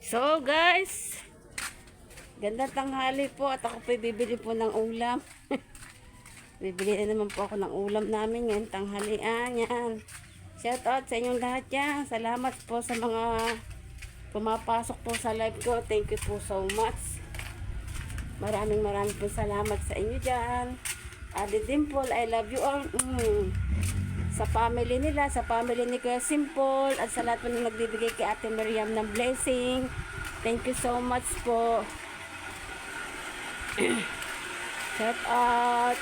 So guys, ganda tanghali po at ako po bibili po ng ulam. bibili na naman po ako ng ulam namin ngayon, tanghalian yan. Shout out sa inyong lahat yan. Salamat po sa mga pumapasok po sa live ko. Thank you po so much. Maraming maraming po salamat sa inyo dyan. Ate Dimple, I love you all. Mm. Sa family nila, sa family ni Kuya Simple, at sa lahat po na nagbibigay kay Ate Miriam ng blessing. Thank you so much po. Shout out.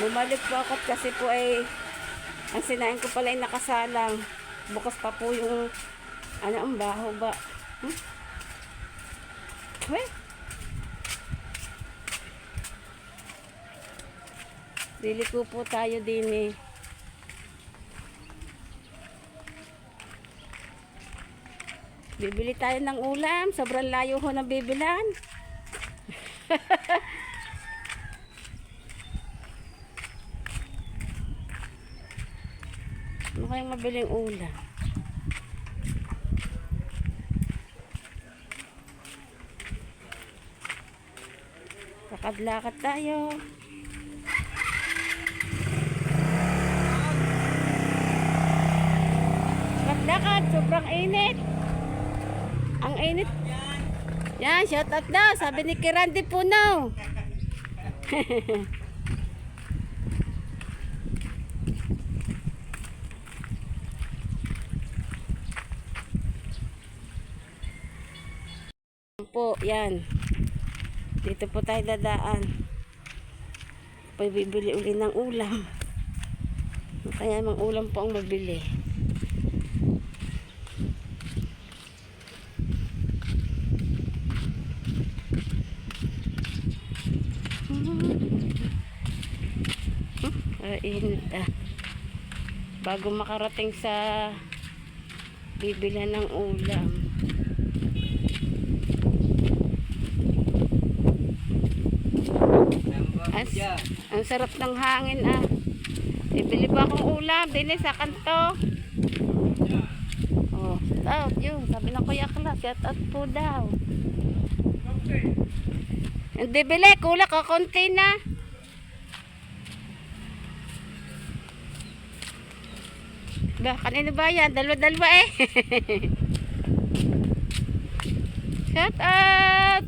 Bumalik po ako kasi po ay ang sinain ko pala ay nakasalang. Bukas pa po yung ano ang baho ba? Hmm? Weh? Dili ko po tayo din eh. Bibili tayo ng ulam. Sobrang layo ho ng bibilan. Ano kayang mabiling ulam? Lakad-lakad tayo. Lakad-lakad, sobrang init. Ang init. Yan, shout out daw. Sabi ni Kirandi Puno. po, yan. Dito po tayo dadaan. Pabibili uli ng ulam. Kaya mang ulam po ang mabili. Init ah. Bago makarating sa bibilan ng ulam. Ang, ang sarap ng hangin ah. Bibili pa akong ulam din sa kanto. Oh, daw, yun. Sabi ng kuya Kla, shout out po daw. Hindi bili, kulak o konti na. Ba, kanino ba yan? Dalawa-dalawa eh. shout out!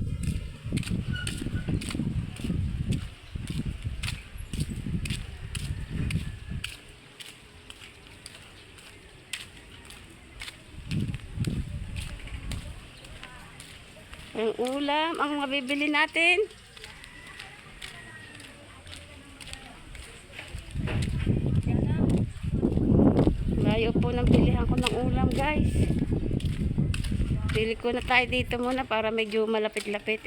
Ang ulam, ang mabibili natin. Layo po ng bilihan ko ng ulam guys. Pili ko na tayo dito muna para medyo malapit-lapit.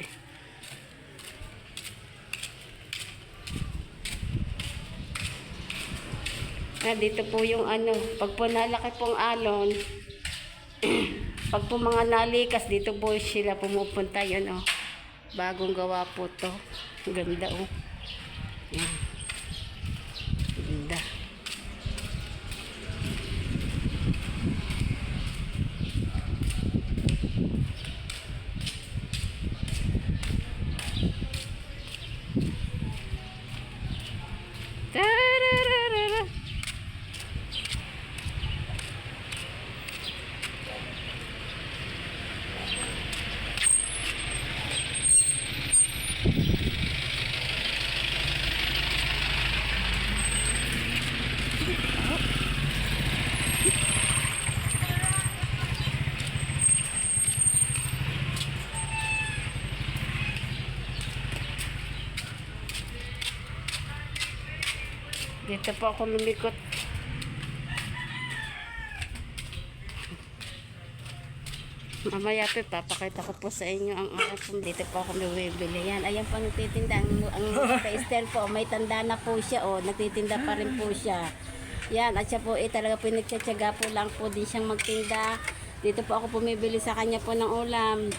Ah, dito po yung ano, pag po nalaki pong alon, pag po mga nalikas, dito po sila pumupunta yun, oh. Bagong gawa po to. Ganda, oh. Yan. Ganda. Tarararara. Dito po ako lumikot. Mamaya po, papakita ko po sa inyo ang araw po. Dito po ako bibili. Yan, ayan po nagtitinda. Ang, ang Esther po, may tanda na po siya. O, nagtitinda pa rin po siya. Yan, at siya po, eh, talaga po nagtsatsaga po lang po din siyang magtinda. Dito po ako pumibili sa kanya po ng ulam.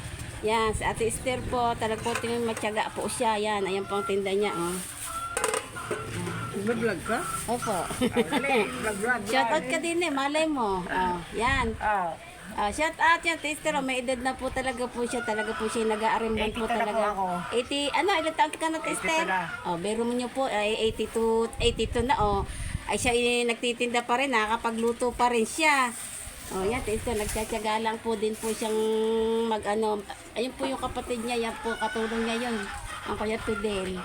Yan, sa Ate Esther po, talaga po tingin matyaga po siya. Yan, ayan po ang tinda niya. Oh. Nag-vlog ka? Opo. Dali, vlog-vlog. shout out ka din eh, malay mo. Oh, yan. Ah, Ah, shout out yan, taster. Oh, may edad na po talaga po siya. Talaga po siya nag-aarimban 82 po talaga. po ako. 80, ano, ilang taon ka na, taster? 82 na. Oh, biro mo niyo po, ay 82, 82 na, oh. Ay siya eh, nagtitinda pa rin, nakakapagluto pa rin siya. Oh, yan, taster, nagtsatsaga lang po din po siyang mag, ano, ayun po yung kapatid niya, yan po, katulong niya yun. Ang kuya Fidel.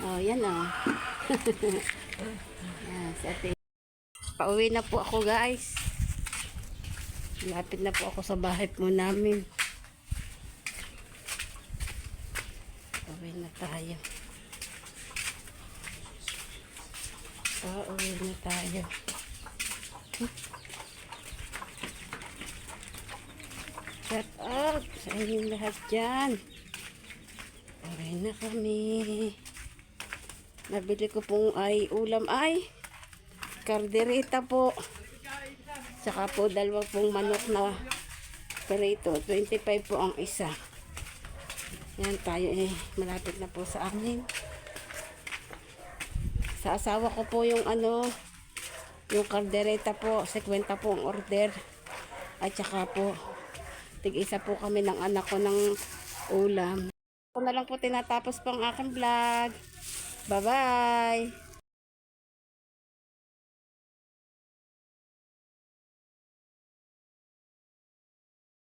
Oh, yan, oh. Si ate. Pauwi na po ako, guys. Lapit na po ako sa bahay po namin. Pauwi na tayo. Pauwi na tayo. Shut up sa inyong lahat dyan. Pauwi na kami. Nabili ko pong ay ulam ay karderita po. Saka po dalawa pong manok na perito. 25 po ang isa. Yan tayo eh. Malapit na po sa amin. Sa asawa ko po yung ano, yung kaldereta po, 50 po ang order. At saka po, tig-isa po kami ng anak ko ng ulam. Ako na lang po tinatapos po ang aking vlog. Bye-bye!